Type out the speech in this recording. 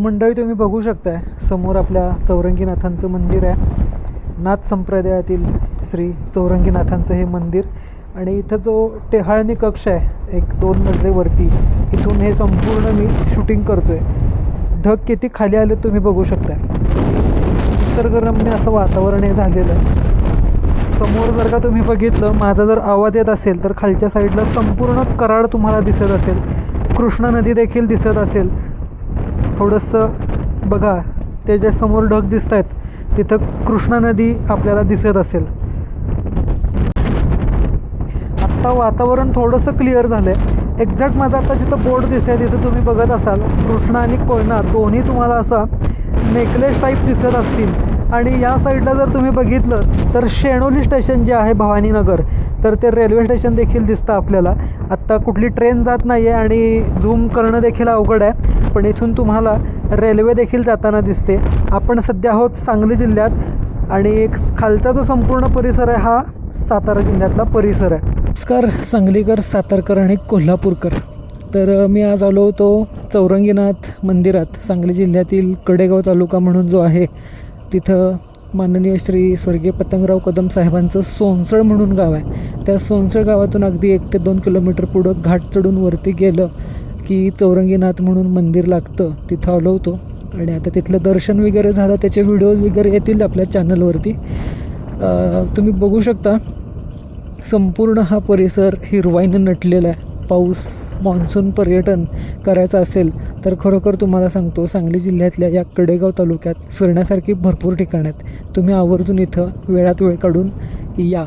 मंडळी तुम्ही बघू शकताय समोर आपल्या चौरंगीनाथांचं मंदिर आहे. नाथ संप्रदायातील श्री चौरंगीनाथांचं हे मंदिर. आणि इथं जो टेहाळणी कक्ष आहे एक दोन मजलेवरती इथून हे संपूर्ण मी शूटिंग करतोय. ढग किती खाली आले तुम्ही बघू शकताय. निसर्गरम्य असं वातावरण हे झालेलं आहे. समोर जर का तुम्ही बघितलं माझा जर आवाज येत असेल तर खालच्या साईडला संपूर्ण कराड तुम्हाला दिसत असेल. कृष्णा नदी देखील दिसत असेल. थोडंसं बघा त्याच्यासमोर ढग दिसत आहेत तिथं कृष्णा नदी आपल्याला दिसत असेल. आत्ता वातावरण थोडंसं क्लिअर झालं आहे एक्झॅक्ट माझं आता जिथं बोर्ड दिसत आहे तिथं तुम्ही बघत असाल कृष्णा आणि कोयना दोन्ही तुम्हाला असा नेकलेस टाईप दिसत असतील. आणि या साईडला जर तुम्ही बघितलं तर शेणोली स्टेशन जे आहे भवानीनगर तर ते रेल्वे स्टेशन देखील दिसतं आपल्याला. आत्ता कुठली ट्रेन जात नाही आहे आणि झूम करणं देखील अवघड आहे. पण इथून तुम्हाला रेल्वे देखील जाताना दिसते. आपण सध्या आहोत सांगली जिल्ह्यात आणि एक खालचा जो संपूर्ण परिसर आहे हा सातारा जिल्ह्यातला परिसर आहे. नमस्कार सांगलीकर सातारकर आणि कोल्हापूरकर. तर मी आज आलो होतो चौरंगीनाथ मंदिरात सांगली जिल्ह्यातील कडेगाव तालुका म्हणून जो आहे तिथं माननीय श्री स्वर्गीय पतंगराव कदम साहेबांचं सोनसळ म्हणून गाव आहे. त्या सोनसळ गावातून अगदी एक ते दोन किलोमीटर पुढं घाट चढून वरती गेलं. की चौरंगीनाथ म्हणून मंदिर लागतं तिथं आलो होतो. आणि आता तिथलं दर्शन वगैरे झालं त्याचे व्हिडिओज वगैरे येतील आपल्या चॅनलवरती तुम्ही बघू शकता संपूर्ण हा परिसर हिरवाईनं नटलेला आहे. पाऊस मान्सून पर्यटन करायचं असेल तर खरोखर तुम्हाला सांगतो सांगली जिल्ह्यातल्या या कडेगाव तालुक्यात फिरण्यासारखी भरपूर ठिकाणं आहेत. तुम्ही आवर्जून इथं वेळात वेळ काढून या.